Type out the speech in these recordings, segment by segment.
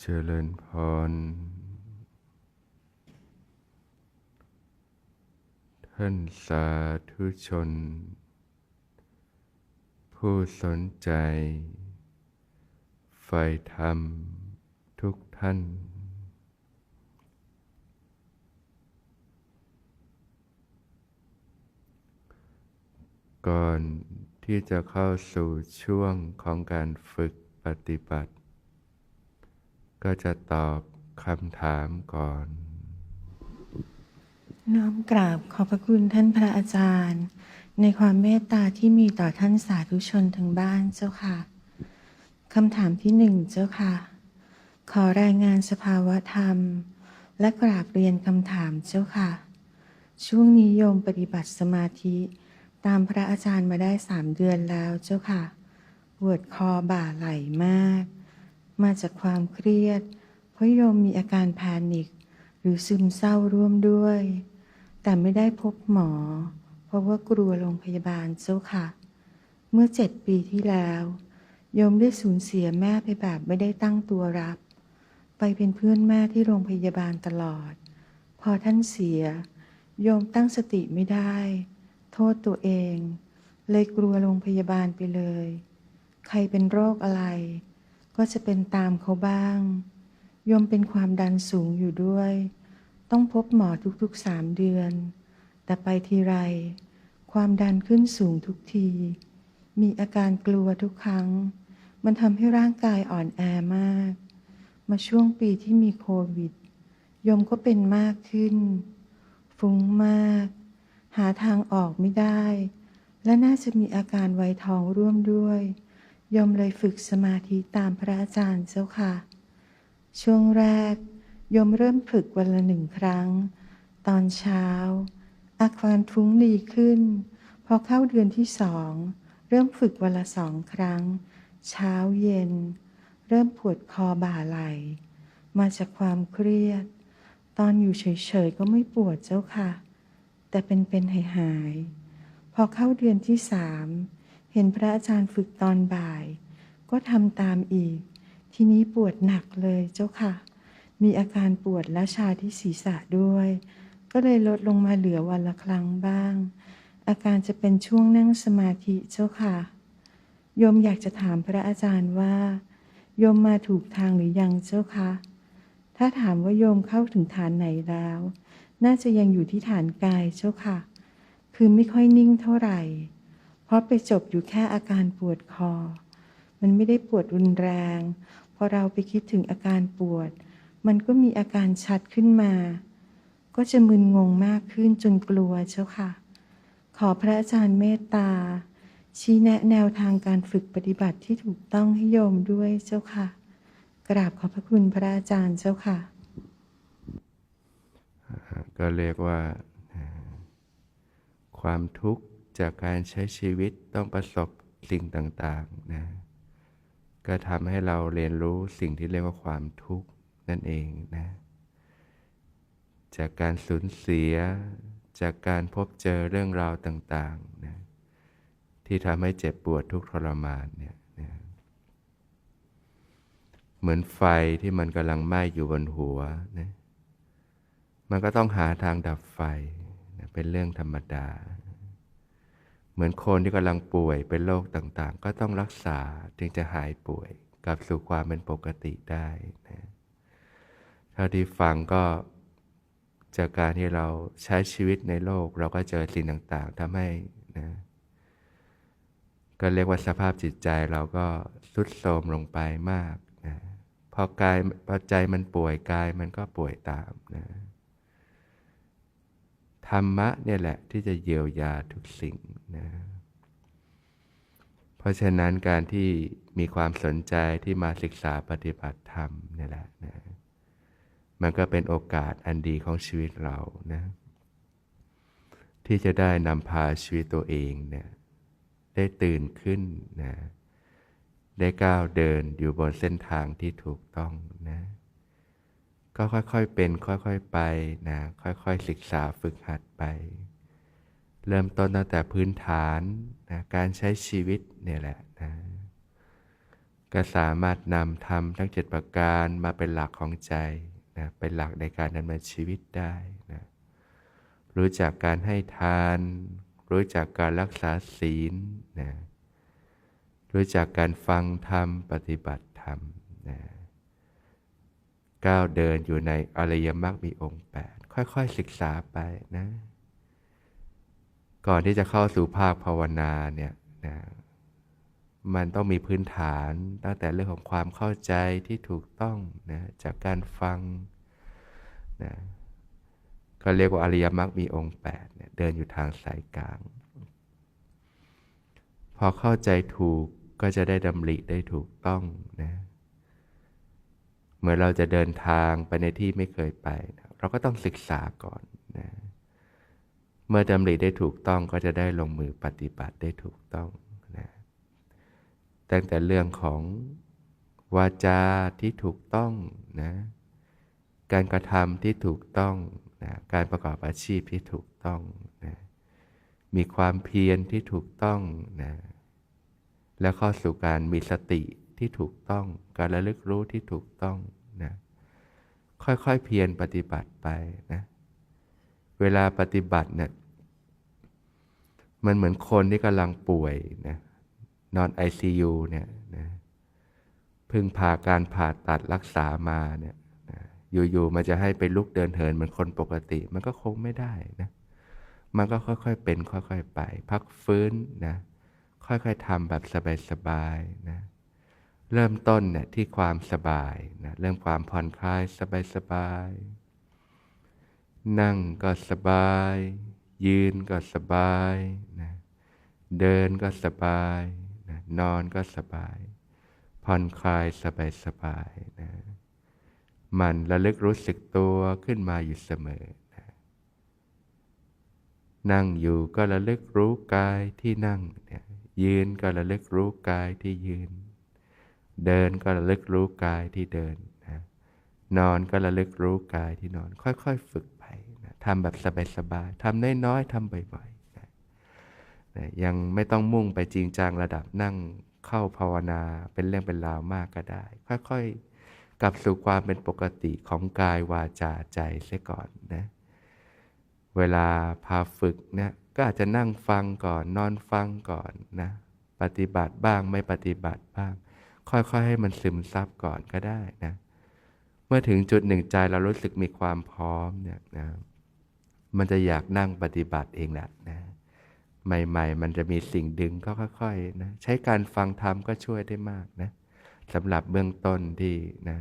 เจริญพร ท่านสาธุชน ผู้สนใจใฝ่ธรรมทุกท่าน ก่อนที่จะเข้าสู่ช่วงของการฝึกปฏิบัติ ก็จะตอบคำถามก่อน น้อมกราบขอบพระคุณท่านพระอาจารย์ ในความเมตตาที่มีต่อท่านสาธุชนทั้งบ้านเจ้าค่ะคำถามที่หนึ่งเจ้าค่ะ ขอรายงานสภาวะธรรม และกราบเรียนคำถามเจ้าค่ะ ช่วงนี้โยมปฏิบัติสมาธิตามพระอาจารย์มาได้สามเดือนแล้วเจ้าค่ะ ปวดคอบ่าไหล่มาก มาจากความเครียด เพราะโยมมีอาการแพนิคหรือซึมเศร้าร่วมด้วย แต่ไม่ได้พบหมอ เพราะว่ากลัวโรงพยาบาลเจ้าค่ะ เมื่อเจ็ดปีที่แล้วโยมได้สูญเสียแม่ไปแบบไม่ได้ตั้งตัวรับ ไปเป็นเพื่อนแม่ที่โรงพยาบาลตลอด พอท่านเสีย โยมตั้งสติไม่ได้ โทษตัวเอง เลยกลัวโรงพยาบาลไปเลย ใครเป็นโรคอะไร ก็จะเป็นตามเขาบ้าง ยมเป็นความดันสูงอยู่ด้วย ต้องพบหมอทุกๆสามเดือน แต่ไปทีไร ความดันขึ้นสูงทุกที มีอาการกลัวทุกครั้ง มันทำให้ร่างกายอ่อนแอมาก มาช่วงปีที่มีโควิด ยมก็เป็นมากขึ้น ฟุ้งมาก หาทางออกไม่ได้ และน่าจะมีอาการไวทองร่วมด้วย ยมเลยฝึกสมาธิตามพระอาจารย์เจ้าค่ะ ช่วงแรกโยมเริ่มฝึกวันละหนึ่งครั้ง ตอนเช้า อาการฟุ้งดีขึ้น พอเข้าเดือนที่สอง เริ่มฝึกวันละสองครั้ง เช้าเย็น เริ่มปวดคอบ่าไหล มาจากความเครียด ตอนอยู่เฉยๆก็ไม่ปวดเจ้าค่ะ แต่เป็นๆหายๆพอเข้าเดือนที่สาม เห็นพระอาจารย์ฝึกตอนบ่าย ก็ทำตามอีก ทีนี้ปวดหนักเลยเจ้าค่ะ มีอาการปวดและชาที่ศีรษะด้วย ก็เลยลดลงมาเหลือวันละครั้งบ้าง อาการจะเป็นช่วงนั่งสมาธิเจ้าค่ะ โยมอยากจะถามพระอาจารย์ว่า โยมมาถูกทางหรือยังเจ้าคะถ้าถามว่าโยมเข้าถึงฐานไหนแล้ว น่าจะยังอยู่ที่ฐานกายเจ้าค่ะ คือไม่ค่อยนิ่งเท่าไหร่ เพราะไปจบอยู่แค่อาการปวดคอ มันไม่ได้ปวดรุนแรง พอเราไปคิดถึงอาการปวด มันก็มีอาการชัดขึ้นมา ก็จะมึนงงมากขึ้นจนกลัวเจ้าค่ะ ขอพระอาจารย์เมตตา ชี้แนะแนวทางการฝึกปฏิบัติที่ถูกต้องให้โยมด้วยเจ้าค่ะ กราบขอบพระคุณพระอาจารย์เจ้าค่ะ ก็เรียกว่าอ่าความทุกข์ จากการใช้ชีวิตต้องประสบสิ่งต่างๆนะก็ทำให้เราเรียนรู้สิ่งที่เรียกว่าความทุกข์นั่นเองนะจากการสูญเสีย จากการพบเจอเรื่องราวต่างๆนะที่ทำให้เจ็บปวดทุกทรมานเนี่ยนะเหมือนไฟที่มันกำลังไหม้อยู่บนหัวนะมันก็ต้องหาทางดับไฟนะเป็นเรื่องธรรมดา เหมือนคนที่กำลังป่วยเป็นโรคต่างๆ ก็ต้องรักษาจึงจะหายป่วยกลับสู่ความเป็นปกติได้นะเท่าที่ฟังก็จากการที่เราใช้ชีวิตในโลก เราก็เจอสิ่งต่างๆทำให้นะก็เรียกว่าสภาพจิตใจเราก็ทรุดโทรมลงไปมากนะพอกายพอใจมันป่วยกายมันก็ป่วยตามนะ ธรรมะเนี่ยแหละที่จะเยียวยาทุกสิ่งนะ เพราะฉะนั้นการที่มีความสนใจที่มาศึกษาปฏิบัติธรรมเนี่ยแหละนะ มันก็เป็นโอกาสอันดีของชีวิตเรานะ ที่จะได้นำพาชีวิตตัวเองเนี่ย ได้ตื่นขึ้นนะ ได้ก้าวเดินอยู่บนเส้นทางที่ถูกต้องนะ ก็ค่อยๆเป็นค่อยๆไปนะค่อยๆศึกษาฝึกหัดไป เริ่มต้นตั้งแต่พื้นฐานนะการใช้ชีวิตเนี่ยแหละนะก็สามารถนำธรรมทั้งเจ็ดประการมาเป็นหลักของใจนะเป็นหลักในการดำเนินชีวิตได้นะรู้จักการให้ทาน รู้จักการรักษาศีลนะรู้จักการฟังธรรมปฏิบัติธรรมนะ ก้าวเดินอยู่ในอริยมรรคมีองค์แปดค่อยๆศึกษาไปนะ ก่อนที่จะเข้าสู่ภาคภาวนาเนี่ยนะมันต้องมีพื้นฐานตั้งแต่เรื่องของความเข้าใจที่ถูกต้องนะจากการฟังนะก็เรียกว่าอริยมรรคมีองค์8เนี่ยเดินอยู่ทางสายกลาง พอเข้าใจถูกก็จะได้ดำริได้ถูกต้องนะ เมื่อเราจะเดินทางไปในที่ไม่เคยไปนะเราก็ต้องศึกษาก่อนนะเมื่อดำริได้ถูกต้องก็จะได้ลงมือปฏิบัติได้ถูกต้องนะตั้งแต่เรื่องของวาจาที่ถูกต้องนะการกระทำที่ถูกต้องนะการประกอบอาชีพที่ถูกต้องนะมีความเพียรที่ถูกต้องนะแล้วเข้าสู่การมีสติ ที่ถูกต้อง การระลึกรู้ที่ถูกต้องนะค่อยๆเพียรปฏิบัติไปนะเวลาปฏิบัติเนี่ยมันเหมือนคนที่กำลังป่วยนะนอน ICU เนี่ยนะพึ่งพาการผ่าตัดรักษามาเนี่ยนะอยู่ๆมันจะให้ไปลุกเดินเหินเหมือนคนปกติ มันก็คงไม่ได้นะมันก็ค่อยๆเป็นค่อยๆไป พักฟื้นนะค่อยๆทำแบบสบายๆนะ เริ่มต้นเนี่ยที่ความสบายนะเริ่มความผ่อนคลายสบายๆนั่งก็สบาย ยืนก็สบายนะเดินก็สบายนะนอนก็สบาย ผ่อนคลายสบายๆนะมันระลึกรู้สึกตัวขึ้นมาอยู่เสมอนะนั่งอยู่ก็ระลึกรู้กายที่นั่งเนี่ยยืนก็ระลึกรู้กายที่ยืน เดินก็ระลึกรู้กายที่เดินนะนอนก็ระลึกรู้กายที่นอน ค่อยๆฝึกไปนะทำแบบสบายๆทำน้อยๆทำบ่อยๆนะนะยังไม่ต้องมุ่งไปจริงจังระดับนั่งเข้าภาวนาเป็นเรื่องเป็นราวมากก็ได้ ค่อยๆกลับสู่ความเป็นปกติของกายวาจาใจเสียก่อนนะเวลาพาฝึกเนี่ยก็อาจจะนั่งฟังก่อนนอนฟังก่อนนะปฏิบัติบ้างไม่ปฏิบัติบ้าง ค่อยๆให้มันซึมซับก่อนก็ได้นะ เมื่อถึงจุดหนึ่งใจเรารู้สึกมีความพร้อมเนี่ยนะมันจะอยากนั่งปฏิบัติเองแหละนะใหม่ ๆ มันจะมีสิ่งดึงก็ค่อยๆนะใช้การฟังธรรมก็ช่วยได้มากนะสำหรับเบื้องต้นที่นะ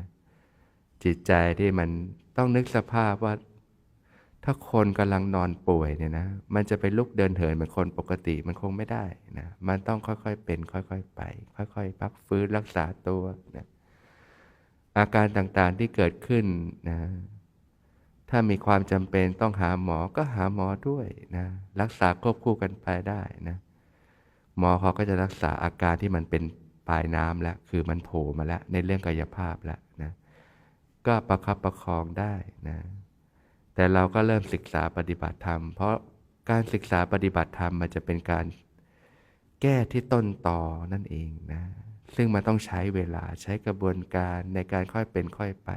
จิตใจที่มันต้องนึกสภาพว่า ถ้าคนกำลังนอนป่วยเนี่ยนะ มันจะไปลุกเดินเหินเหมือนคนปกติมันคงไม่ได้นะ มันต้องค่อยๆเป็น ค่อยๆไป ค่อยๆ พักฟื้นรักษาตัวนะอาการต่างๆที่เกิดขึ้นนะ ถ้ามีความจำเป็นต้องหาหมอก็หาหมอด้วยนะ รักษาควบคู่กันไปได้นะ หมอเขาก็จะรักษาอาการที่มันเป็นปลายน้ำแล้ว คือมันโผล่มาแล้วในเรื่องกายภาพแล้วนะ ก็ประคับประคองได้นะ แต่เราก็เริ่มศึกษาปฏิบัติธรรม เพราะการศึกษาปฏิบัติธรรมมันจะเป็นการแก้ที่ต้นต่อนั่นเองนะ ซึ่งมันต้องใช้เวลาใช้กระบวนการในการค่อยเป็นค่อยไป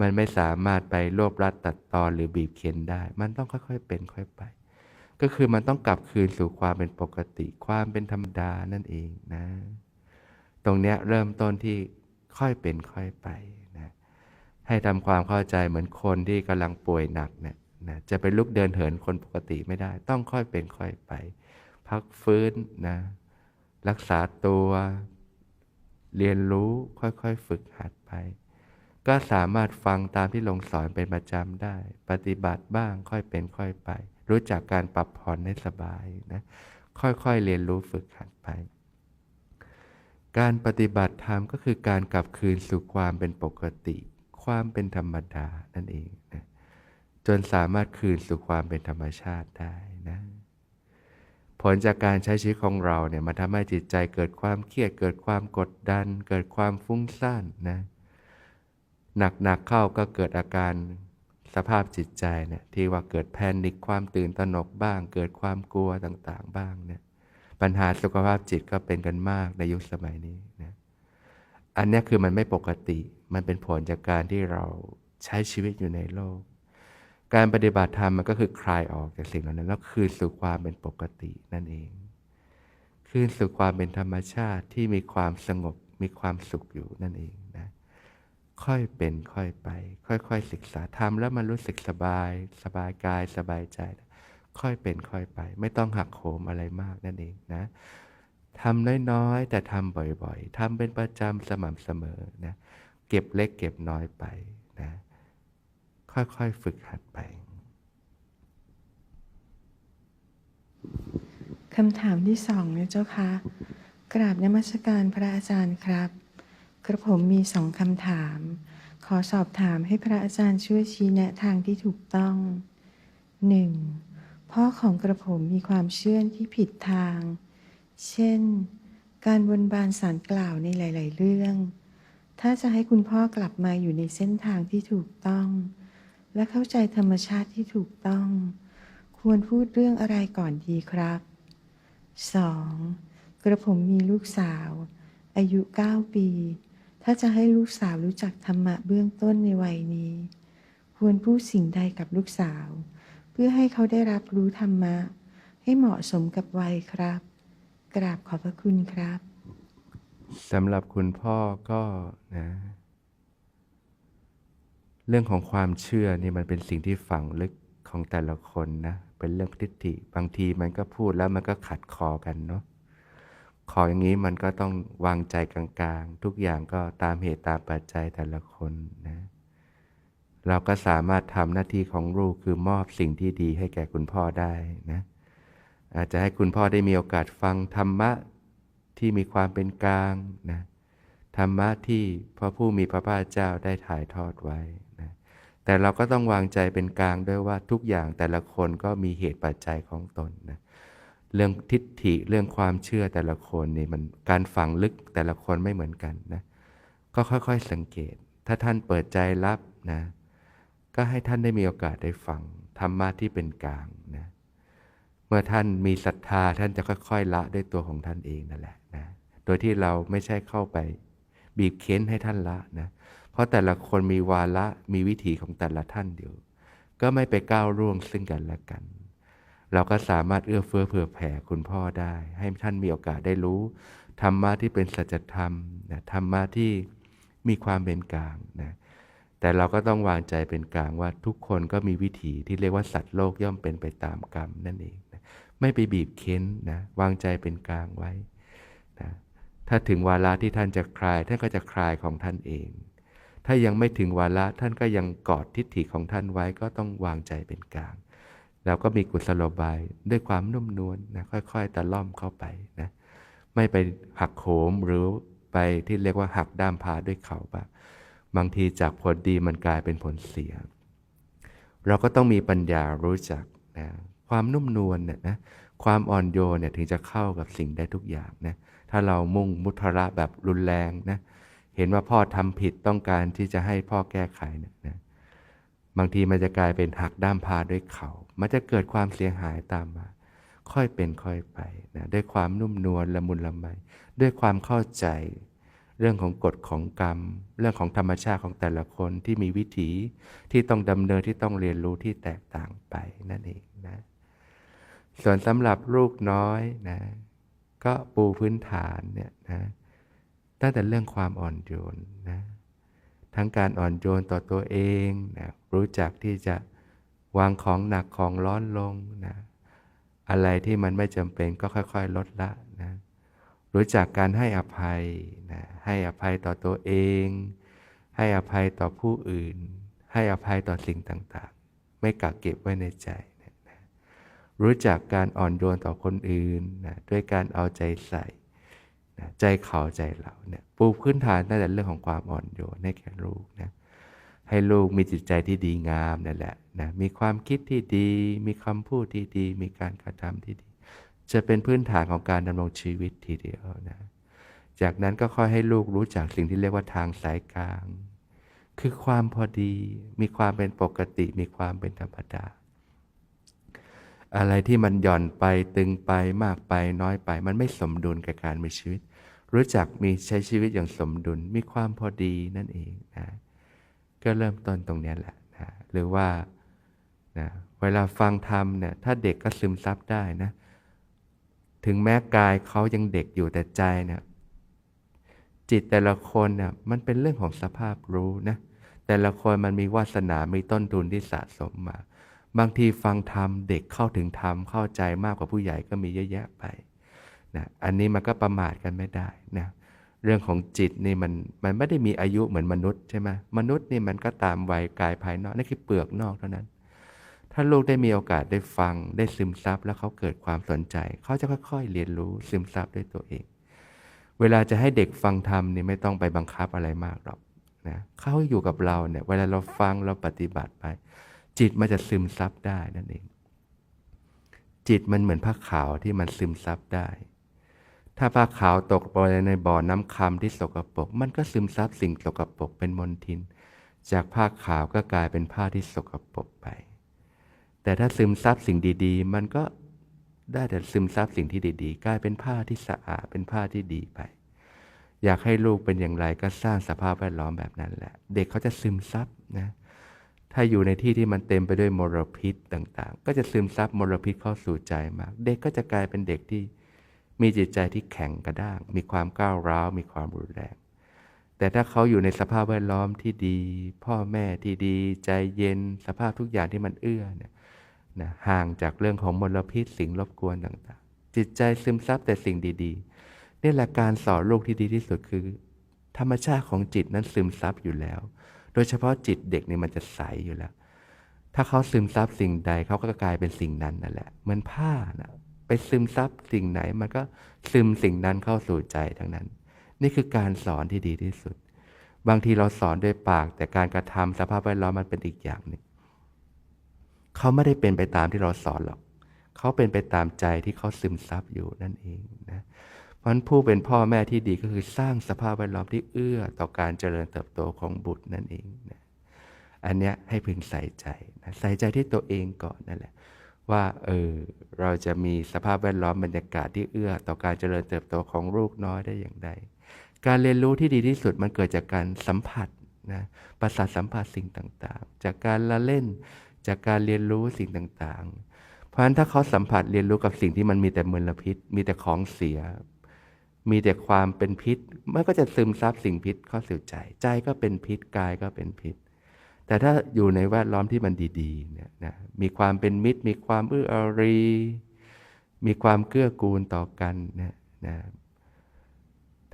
มันไม่สามารถไปรวบรัดตัดตอนหรือบีบเข็นได้ มันต้องค่อยๆเป็นค่อยไป ก็คือมันต้องกลับคืนสู่ความเป็นปกติความเป็นธรรมดานั่นเองนะ ตรงเนี้ยเริ่มต้นที่ค่อยเป็นค่อยไป ให้ทำความเข้าใจเหมือนคนที่กำลังป่วยหนักเนี่ยนะจะไปลุกเดินเหินคนปกติไม่ได้ ต้องค่อยเป็นค่อยไป พักฟื้นนะรักษาตัว เรียนรู้ค่อยๆฝึกหัดไป ก็สามารถฟังตามที่ลงสอนเป็นประจำได้ ปฏิบัติบ้างค่อยเป็นค่อยไป รู้จักการปรับผ่อนให้สบายนะค่อยๆเรียนรู้ฝึกหัดไป การปฏิบัติธรรมก็คือการกลับคืนสู่ความเป็นปกติ ความเป็นธรรมดานั่นเองนะจนสามารถคืนสู่ความเป็นธรรมชาติได้นะผลจากการใช้ชีวิตของเราเนี่ยมันทำให้จิตใจเกิดความเครียด เกิดความกดดัน เกิดความฟุ้งซ่านนะหนักๆเข้าก็เกิดอาการสภาพจิตใจเนี่ยที่ว่าเกิดแพนิคความตื่นตระหนกบ้าง เกิดความกลัวต่างๆ บ้างเนี่ยปัญหาสุขภาพจิตก็เป็นกันมากในยุคสมัยนี้นะ อันนี้คือมันไม่ปกติ มันเป็นผลจากการที่เราใช้ชีวิตอยู่ในโลก การปฏิบัติธรรมมันก็คือคลายออกจากสิ่งเหล่านั้นแล้วคืนสู่ความเป็นปกตินั่นเอง คืนสู่ความเป็นธรรมชาติที่มีความสงบมีความสุขอยู่นั่นเองนะ ค่อยเป็นค่อยไป ค่อยๆศึกษาทำแล้วมันรู้สึกสบาย สบายกายสบายใจ ค่อยเป็นค่อยไป ไม่ต้องหักโหมอะไรมากนั่นเองนะ ทำน้อยๆ แต่ทำบ่อยๆทำเป็นประจำสม่ำเสมอนะเก็บเล็กเก็บน้อยไปนะค่อยๆ ฝึกหัดไปคำถามที่สองนะเจ้าคะ กราบนมัสการพระอาจารย์ครับ กระผมมีสองคำถาม ขอสอบถามให้พระอาจารย์ช่วยชี้แนะทางที่ถูกต้องหนึ่งพ่อของกระผมมีความเชื่อที่ผิดทาง เช่น การบนบานสารกล่าวในหลาย ๆ เรื่อง ถ้าจะให้คุณพ่อกลับมาอยู่ในเส้นทางที่ถูกต้อง และเข้าใจธรรมชาติที่ถูกต้อง ควรพูดเรื่องอะไรก่อนดีครับ 2. กระผมมีลูกสาว อายุ 9 ปี ถ้าจะให้ลูกสาวรู้จักธรรมะเบื้องต้นในวัยนี้ ควรพูดสิ่งใดกับลูกสาว เพื่อให้เขาได้รับรู้ธรรมะ ให้เหมาะสมกับวัยครับ กราบขอบพระคุณครับสำหรับคุณพ่อก็นะ เรื่องของความเชื่อนี่มันเป็นสิ่งที่ฝังลึกของแต่ละคนนะ เป็นเรื่องทิฏฐิ บางทีมันก็พูดแล้วมันก็ขัดคอกันเนาะขออย่างนี้มันก็ต้องวางใจกลางๆ ทุกอย่างก็ตามเหตุตามปัจจัยแต่ละคนนะ เราก็สามารถทำหน้าที่ของลูกคือมอบสิ่งที่ดีให้แก่คุณพ่อได้นะ อาจจะให้คุณพ่อได้มีโอกาสฟังธรรมะที่มีความเป็นกลางนะธรรมะที่พระผู้มีพระภาคเจ้าได้ถ่ายทอดไว้นะแต่เราก็ต้องวางใจเป็นกลางด้วยว่าทุกอย่างแต่ละคนก็มีเหตุปัจจัยของตนนะเรื่องทิฏฐิเรื่องความเชื่อแต่ละคนนี่มันการฝังลึกแต่ละคนไม่เหมือนกันนะก็ค่อยๆสังเกต ถ้าท่านเปิดใจรับนะก็ให้ท่านได้มีโอกาสได้ฟังธรรมะที่เป็นกลางนะ เมื่อท่านมีศรัทธาท่านจะค่อยๆละด้วยตัวของท่านเองนั่นแหละนะโดยที่เราไม่ใช่เข้าไปบีบเค้นให้ท่านละนะเพราะแต่ละคนมีวาระมีวิถีของแต่ละท่านอยู่ ก็ไม่ไปก้าวร่วงซึ่งกันและกัน เราก็สามารถเอื้อเฟื้อเผื่อแผ่คุณพ่อได้ ให้ท่านมีโอกาสได้รู้ธรรมะที่เป็นสัจธรรมนะธรรมะที่มีความเป็นกลางนะแต่เราก็ต้องวางใจเป็นกลางว่าทุกคนก็มีวิถีที่เรียกว่าสัตว์โลกย่อมเป็นไปตามกรรมนั่นเอง ไม่ไปบีบเค้นนะวางใจเป็นกลางไว้นะถ้าถึงวาระที่ท่านจะคลายท่านก็จะคลายของท่านเอง ถ้ายังไม่ถึงวาระท่านก็ยังกอดทิฏฐิของท่านไว้ก็ต้องวางใจเป็นกลางแล้วก็มีกุศโลบายด้วยความนุ่มนวลนะค่อยๆตะล่อมเข้าไปนะไม่ไปหักโหมหรือไปที่เรียกว่าหักด้ามพาด้วยเขาบ้างบางทีจากผลดีมันกลายเป็นผลเสีย เราก็ต้องมีปัญญารู้จักนะ ความนุ่มนวลเนี่ยนะความอ่อนโยนเนี่ยถึงจะเข้ากับสิ่งได้ทุกอย่างนะถ้าเรามุ่งมุทระแบบรุนแรงนะเห็นว่าพ่อทำผิดต้องการที่จะให้พ่อแก้ไขเนี่ยนะบางทีมันจะกลายเป็นหักด้ามพาด้วยเขา มันจะเกิดความเสียหายตามมา ค่อยเป็นค่อยไปนะด้วยความนุ่มนวลละมุนละไม ด้วยความเข้าใจ เรื่องของกฎของกรรม เรื่องของธรรมชาติของแต่ละคนที่มีวิถีที่ต้องดำเนินที่ต้องเรียนรู้ที่แตกต่างไปนั่นเองนะ ส่วนสำหรับลูกน้อยนะ ก็ปูพื้นฐานเนี่ยนะตั้งแต่เรื่องความอ่อนโยนนะ ทั้งการอ่อนโยนต่อตัวเองนะรู้จักที่จะวางของหนักของร้อนลงนะอะไรที่มันไม่จำเป็นก็ค่อย ๆ ลดละนะรู้จักการให้อภัยนะให้อภัยต่อตัวเอง ให้อภัยต่อผู้อื่น ให้อภัยต่อสิ่งต่างๆ ไม่กักเก็บไว้ในใจ รู้จักการอ่อนโยนต่อคนอื่นนะด้วยการเอาใจใส่นะใจเขาใจเราเนี่ยปูพื้นฐานตั้งแต่เรื่องของความอ่อนโยนให้แก่ลูกนะให้ลูกมีจิตใจที่ดีงามนั่นแหละนะมีความคิดที่ดี มีคำพูดที่ดี มีการกระทำที่ดี จะเป็นพื้นฐานของการดำรงชีวิตทีเดียวนะจากนั้นก็ค่อยให้ลูกรู้จักสิ่งที่เรียกว่าทางสายกลาง คือความพอดี มีความเป็นปกติ มีความเป็นธรรมดา อะไรที่มันหย่อนไปตึงไปมากไปน้อยไป มันไม่สมดุลกับการมีชีวิต รู้จักมีใช้ชีวิตอย่างสมดุลมีความพอดีนั่นเองนะก็เริ่มต้นตรงนี้แหละนะหรือว่านะเวลาฟังธรรมเนี่ยถ้าเด็กก็ซึมซับได้นะถึงแม้กายเขายังเด็กอยู่แต่ใจเนี่ยจิตแต่ละคนเนี่ยมันเป็นเรื่องของสภาพรู้นะแต่ละคนมันมีวาสนา มีต้นทุนที่สะสมมา บางทีฟังธรรมเด็กเข้าถึงธรรมเข้าใจมากกว่าผู้ใหญ่ก็มีเยอะแยะไปนะอันนี้มันก็ประมาทกันไม่ได้นะเรื่องของจิตนี่มันมันไม่ได้มีอายุเหมือนมนุษย์ใช่ไหมมนุษย์นี่มันก็ตามวัยกายภายนอกนั่นคือเปลือกนอกเท่านั้น ถ้าลูกได้มีโอกาสได้ฟังได้ซึมซับแล้วเขาเกิดความสนใจ เขาจะค่อยๆเรียนรู้ซึมซับด้วยตัวเอง เวลาจะให้เด็กฟังธรรมนี่ไม่ต้องไปบังคับอะไรมากหรอกนะเขาอยู่กับเราเนี่ยเวลาเราฟังเราปฏิบัติไป จิตมันจะซึมซับได้นั่นเอง จิตมันเหมือนผ้าขาวที่มันซึมซับได้ ถ้าผ้าขาวตกไปในบ่อน้ำคำที่สกปรกมันก็ซึมซับสิ่งสกปรกเป็นมลทิน จากผ้าขาวก็กลายเป็นผ้าที่สกปรกไป แต่ถ้าซึมซับสิ่งดี ๆ มันก็ได้แต่ซึมซับสิ่งที่ดีๆ กลายเป็นผ้าที่สะอาดเป็นผ้าที่ดีไป อยากให้ลูกเป็นอย่างไรก็สร้างสภาพแวดล้อมแบบนั้นแหละ เด็กเขาจะซึมซับนะ ถ้าอยู่ในที่ที่มันเต็มไปด้วยมลพิษต่างๆ ก็จะซึมซับมลพิษเข้าสู่ใจมาก เด็กก็จะกลายเป็นเด็กที่มีจิตใจที่แข็งกระด้าง มีความก้าวร้าว มีความรุนแรง แต่ถ้าเขาอยู่ในสภาพแวดล้อมที่ดี พ่อแม่ที่ดี ใจเย็น สภาพทุกอย่างที่มันเอื้อเนี่ยนะห่างจากเรื่องของมลพิษสิ่งรบกวนต่างๆ จิตใจซึมซับแต่สิ่งดีๆ นี่แหละการสอนลูกที่ดีที่สุดคือ ธรรมชาติของจิตนั้นซึมซับอยู่แล้ว โดยเฉพาะจิตเด็กเนี่ยมันจะใสอยู่แล้ว ถ้าเขาซึมซับสิ่งใดเขาก็กลายเป็นสิ่งนั้นนั่นแหละ เหมือนผ้านะไปซึมซับสิ่งไหนมันก็ซึมสิ่งนั้นเข้าสู่ใจทั้งนั้น นี่คือการสอนที่ดีที่สุด บางทีเราสอนด้วยปาก แต่การกระทำสภาพแวดล้อมมันเป็นอีกอย่างหนึ่งเขาไม่ได้เป็นไปตามที่เราสอนหรอก เขาเป็นไปตามใจที่เขาซึมซับอยู่นั่นเองนะ เพราะนั้นผู้เป็นพ่อแม่ที่ดีก็คือสร้างสภาพแวดล้อมที่เอื้อต่อการเจริญเติบโตของบุตรนั่นเองนะอันเนี้ยให้พึงใส่ใจนะใส่ใจที่ตัวเองก่อนนั่นแหละ ว่าเออเราจะมีสภาพแวดล้อมบรรยากาศที่เอื้อ ต่อการเจริญเติบโตของลูกน้อยได้อย่างไรการเรียนรู้ที่ดีที่สุดมันเกิดจากการสัมผัสนะประสาทสัมผัสสิ่งต่างๆ จากการละเล่น จากการเรียนรู้สิ่งต่างๆ เพราะฉะนั้นถ้าเขาสัมผัสเรียนรู้กับสิ่งที่มันมีแต่มลพิษ มีแต่ของเสีย มีแต่ความเป็นพิษมันก็จะซึมซับสิ่งพิษเข้าสู่ใจ ใจก็เป็นพิษกายก็เป็นพิษ แต่ถ้าอยู่ในแวดล้อมที่มันดีๆเนี่ยนะมีความเป็นมิตร มีความเอื้ออารี มีความเกื้อกูลต่อกันนะนะ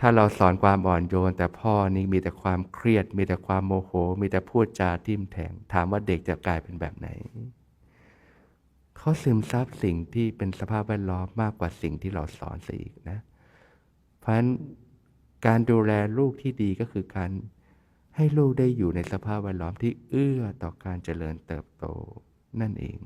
ถ้าเราสอนความอ่อนโยน แต่พ่อนี่มีแต่ความเครียด มีแต่ความโมโห มีแต่พูดจาทิ่มแทง ถามว่าเด็กจะกลายเป็นแบบไหน เขาซึมซับสิ่งที่เป็นสภาพแวดล้อมมากกว่าสิ่งที่เราสอนซะอีกนะเพราะฉะนั้นการดูแลลูกที่ดีก็คือการให้ลูกได้อยู่ในสภาพแวดล้อมที่เอื้อต่อการเจริญเติบโตนั่นเอง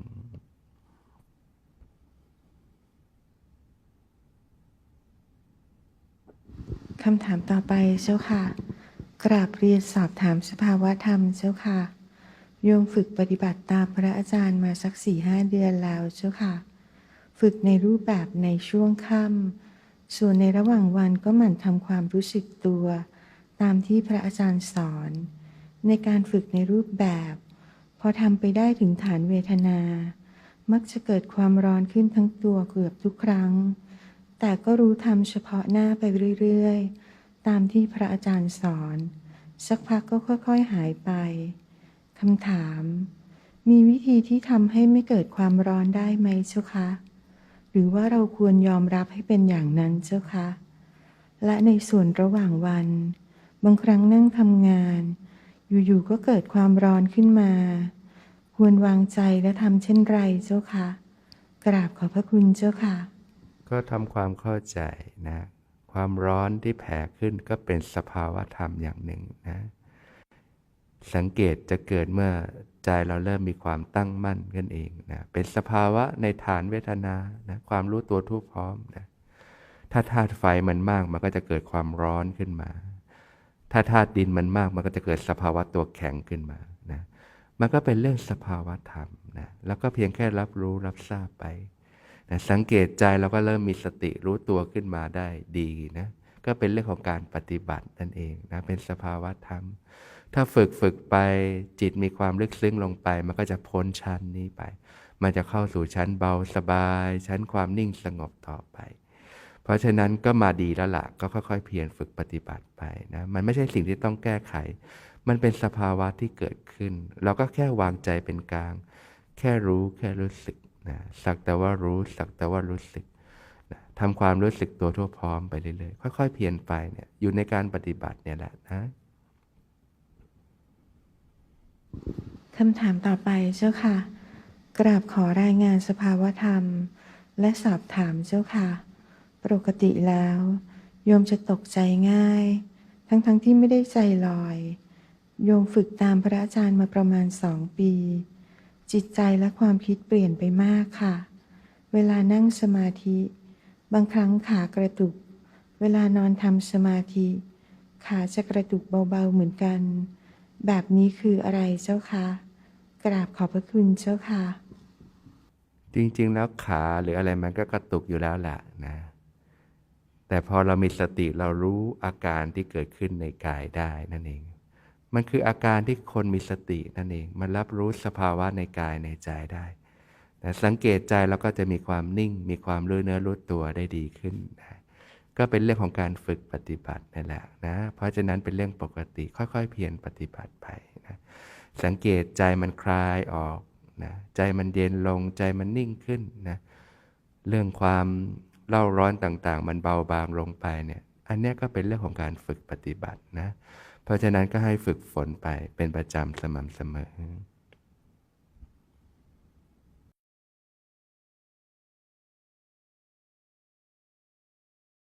คำถามต่อไปเจ้าค่ะ กราบเรียนสอบถามสภาวะธรรมเจ้าค่ะ โยมฝึกปฏิบัติตามพระอาจารย์มาสักสี่ห้าเดือนแล้วเจ้าค่ะ ฝึกในรูปแบบในช่วงค่ำ ส่วนในระหว่างวันก็หมั่นทำความรู้สึกตัว ตามที่พระอาจารย์สอน ในการฝึกในรูปแบบ พอทำไปได้ถึงฐานเวทนา มักจะเกิดความร้อนขึ้นทั้งตัวเกือบทุกครั้ง แต่ก็รู้ทำเฉพาะหน้าไปเรื่อยๆ ตามที่พระอาจารย์สอน สักพักก็ค่อย ๆ หายไปคำถาม มีวิธีที่ทำให้ไม่เกิดความร้อนได้ไหมเจ้าคะ หรือว่าเราควรยอมรับให้เป็นอย่างนั้นเจ้าคะ และในส่วนระหว่างวัน บางครั้งนั่งทำงาน อยู่ๆก็เกิดความร้อนขึ้นมา ควรวางใจและทำเช่นไรเจ้าคะ กราบขอบพระคุณเจ้าค่ะ ก็ทำความเข้าใจนะ ความร้อนที่แผ่ขึ้นก็เป็นสภาวะธรรมอย่างหนึ่งนะ สังเกตจะเกิดเมื่อ ใจเราเริ่มมีความตั้งมั่นกันเองนะ เป็นสภาวะในฐานเวทนานะความรู้ตัวทุกพร้อมนะ ถ้าธาตุไฟมันมากมันก็จะเกิดความร้อนขึ้นมา ถ้าธาตุดินมันมากมันก็จะเกิดสภาวะตัวแข็งขึ้นมานะ มันก็เป็นเรื่องสภาวะธรรมนะ แล้วก็เพียงแค่รับรู้รับทราบไปนะสังเกตใจเราก็เริ่มมีสติรู้ตัวขึ้นมาได้ดีนะ ก็เป็นเรื่องของการปฏิบัตินั่นเองนะ เป็นสภาวะธรรม ถ้าฝึกฝึกไปจิตมีความลึกซึ้งลงไป มันก็จะพ้นชั้นนี้ไป มันจะเข้าสู่ชั้นเบาสบาย ชั้นความนิ่งสงบต่อไป เพราะฉะนั้นก็มาดีแล้วล่ะก็ค่อยๆ เพียรฝึกปฏิบัติไปนะมันไม่ใช่สิ่งที่ต้องแก้ไข มันเป็นสภาวะที่เกิดขึ้น เราก็แค่วางใจเป็นกลาง แค่รู้แค่รู้สึกนะสักแต่ว่ารู้สักแต่ว่ารู้สึกนะทำความรู้สึกตัวทั่วพร้อมไปเรื่อยๆค่อย ๆ เพียรไปเนี่ยอยู่ในการปฏิบัติเนี่ยแหละนะ คำถามต่อไปเจ้าค่ะ กราบขอรายงานสภาวธรรม และสอบถามเจ้าค่ะ ปกติแล้ว โยมจะตกใจง่าย ทั้งๆทที่ไม่ได้ใจลอย โยมฝึกตามพระอาจารย์มาประมาณสองปี จิตใจและความคิดเปลี่ยนไปมากค่ะ เวลานั่งสมาธิ บางครั้งขากระตุก เวลานอนทำสมาธิ ขาจะกระตุกเบาๆเหมือนกัน แบบนี้คืออะไรเจ้าคะ กราบขอบพระคุณเจ้าค่ะ จริงๆแล้วขาหรืออะไรมันก็กระตุกอยู่แล้วแหละนะ แต่พอเรามีสติเรารู้อาการที่เกิดขึ้นในกายได้นั่นเอง มันคืออาการที่คนมีสตินั่นเอง มันรับรู้สภาวะในกายในใจได้แต่สังเกตใจเราก็จะมีความนิ่ง มีความรู้เนื้อรู้ตัวได้ดีขึ้นนะ ก็เป็นเรื่องของการฝึกปฏิบัตินั่นแหละนะ เพราะฉะนั้นเป็นเรื่องปกติค่อยๆ เพียรปฏิบัติไปนะสังเกตใจมันคลายออกนะใจมันเย็นลงใจมันนิ่งขึ้นนะเรื่องความเล่าร้อนต่างๆ มันเบาบางลงไปเนี่ยอันนี้ก็เป็นเรื่องของการฝึกปฏิบัตินะ เพราะฉะนั้นก็ให้ฝึกฝนไปเป็นประจำสม่ำเสมอ